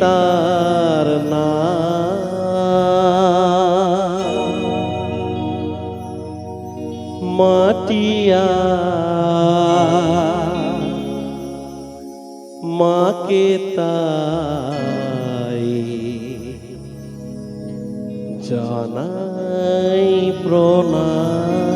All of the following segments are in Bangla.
তার না। মাটিয়া মাকে তাই জানাই প্রণাম।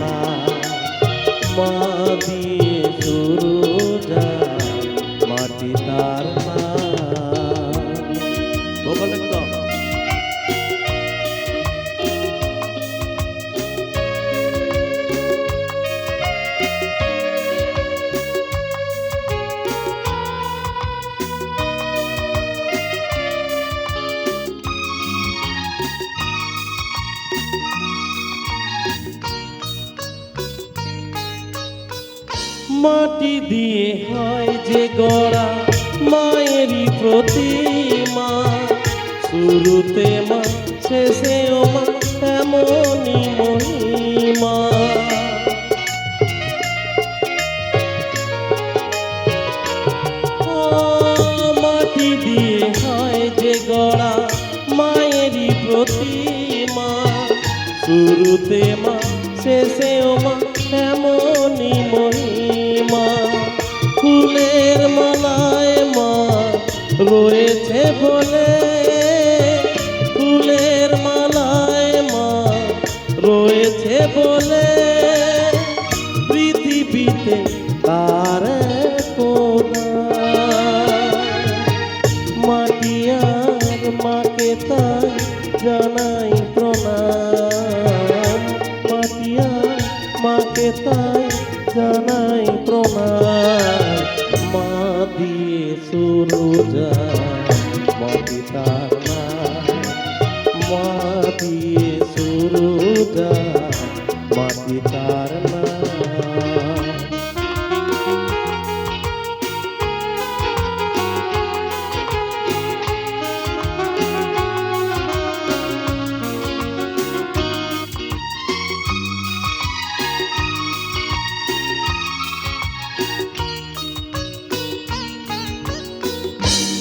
না মা দিয়ে শুরু মাটি দিয়ে হয় যে গড়া মায়েরই প্রতিমা। শুরুতে মা, শেষেও মা, এমনই মহিমা। মাটি দিয়ে যে মায়েরই প্রতিমা। শুরুতে মা, শেষেও তাই জানাই প্রণাম। মা দিয়ে শুরু যা মা দিয়ে শুরু মাটি তার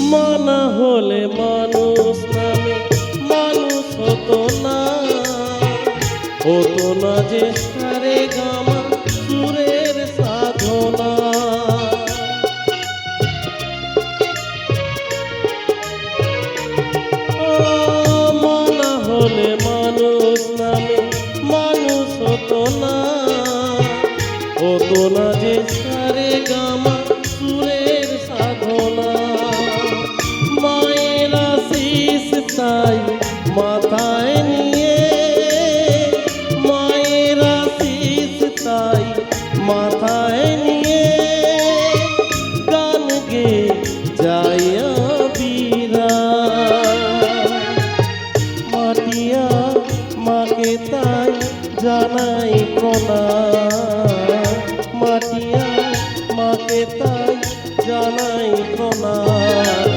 মানা হলে মানুষ নামে, মানুষ হতো না। হতো না যে সারে গামা সুরের সাধনা। হলে মানুষ মানুষ হতো না। না যে সারে গামা তাই জানাই প্রণাম।